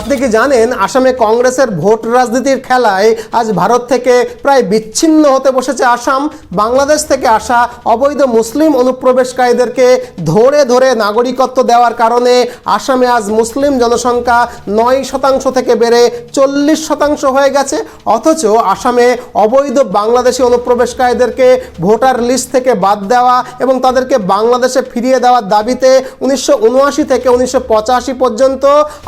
আপনি কি জানেন, আসামে কংগ্রেসের ভোট রাজনীতির খেলায় আজ ভারত থেকে প্রায় বিচ্ছিন্ন হতে বসেছে আসাম। বাংলাদেশ থেকে আসা অবৈধ মুসলিম অনুপ্রবেশকারীদেরকে ধরে ধরে নাগরিকত্ব দেওয়ার কারণে আসামে আজ মুসলিম জনসংখ্যা নয় শতাংশ থেকে বেড়ে চল্লিশ শতাংশ হয়ে গেছে। অথচ আসামে অবৈধ বাংলাদেশি অনুপ্রবেশকারীদেরকে ভোটার লিস্ট থেকে বাদ দেওয়া এবং তাদেরকে বাংলাদেশে ফিরিয়ে দেওয়ার দাবিতে উনিশশো উনআশি থেকে উনিশশো পঁচাশি পর্যন্ত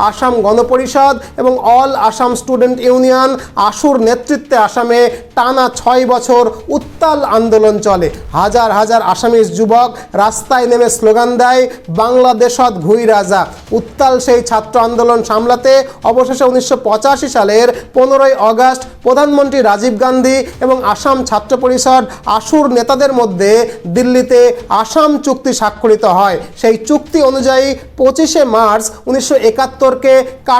আসাম গণপরিষদ এবং অল আসাম স্টুডেন্ট ইউনিয়ন আশুর নেতৃত্বে আসামে টানা ছয় বছর উত্তাল আন্দোলন চলে। হাজার হাজার আসামিজ যুবক রাস্তায় নেমে স্লোগান দেয়, বাংলাদেশত ঘুই রাজা। উত্তাল সেই ছাত্র আন্দোলন সামলাতে অবশেষে উনিশশো পঁচাশি সালের পনেরোই অগস্ট প্রধানমন্ত্রী রাজীব গান্ধী এবং আসাম ছাত্র পরিষদ আশুর নেতাদের মধ্যে দিল্লিতে আসাম চুক্তি স্বাক্ষরিত হয়। সেই চুক্তি অনুযায়ী পঁচিশে মার্চ উনিশশো একাত্তরকে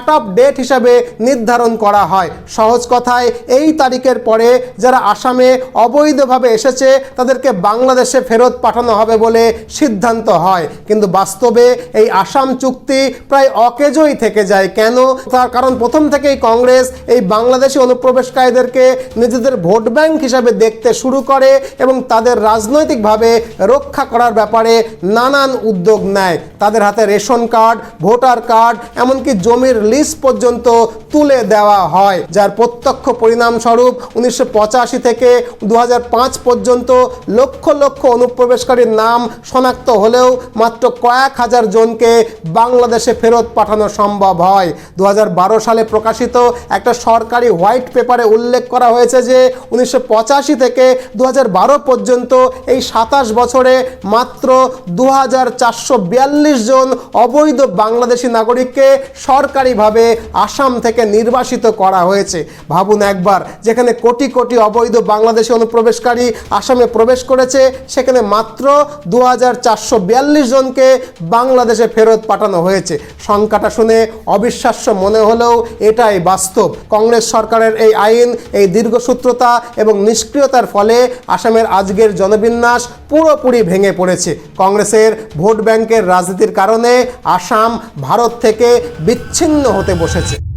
কাট অফ ডেট হিসাবে নির্ধারণ করা হয়। সহজ কথায়, এই তারিখের পরে যারা আসামে অবৈধভাবে এসেছে, তাদেরকে বাংলাদেশে ফেরত পাঠানো হবে বলে সিদ্ধান্ত হয়। কিন্তু বাস্তবে এই আসাম চুক্তি প্রায় অকেজই থেকে যায়। কেন? তার কারণ প্রথম থেকেই কংগ্রেস এই বাংলাদেশি অনুপ্রবেশকারীদেরকে নিজেদের ভোট ব্যাংক হিসাবে দেখতে শুরু করে এবং তাদের রাজনৈতিকভাবে রক্ষা করার ব্যাপারে নানান উদ্যোগ নেয়। তাদের হাতে রেশন কার্ড, ভোটার কার্ড, এমনকি জমির লিস্ট পর্যন্ত তুলে দেওয়া হয়, যার প্রত্যক্ষ পরিণামস্বরূপ উনিশশো পঁচাশি থেকে দু হাজার পাঁচ পর্যন্ত লক্ষ লক্ষ অনুপ্রবেশকারীর নাম শনাক্ত হলেও মাত্র কয়েক হাজার জনকে বাংলাদেশে ফেরত পাঠানো সম্ভব হয়। দু হাজার বারো সালে প্রকাশিত একটা সরকারি হোয়াইট পেপারে উল্লেখ করা হয়েছে যে উনিশশো পঁচাশি থেকে দু হাজার বারো পর্যন্ত এই সাতাশ বছরে মাত্র দু হাজার চারশো বিয়াল্লিশ জন অবৈধ বাংলাদেশি নাগরিককে সরকারিভাবে আসাম থেকে নির্বাসিত করা হয়েছে। ভাবুন একবার, যেখানে কোটি কোটি অবৈধ বাংলাদেশি অনুপ্রবেশকারী আসামে প্রবেশ করেছে, সেখানে মাত্র দু হাজার চারশো বিয়াল্লিশ জনকে বাংলাদেশে ফেরত পাঠানো হয়েছে। সংখ্যাটা শুনে অবিশ্বাস্য মনে হলেও এটাই বাস্তব। কংগ্রেস সরকারের এই আইন, এই দীর্ঘসূত্রতা এবং নিষ্ক্রিয়তার ফলে আসামের আজকের জনবিন্যাস পুরোপুরি ভেঙে পড়েছে। কংগ্রেসের ভোট ব্যাংকের রাজনীতির কারণে আসাম ভারত থেকে বিচ্ছিন্ন হতে বসেছে।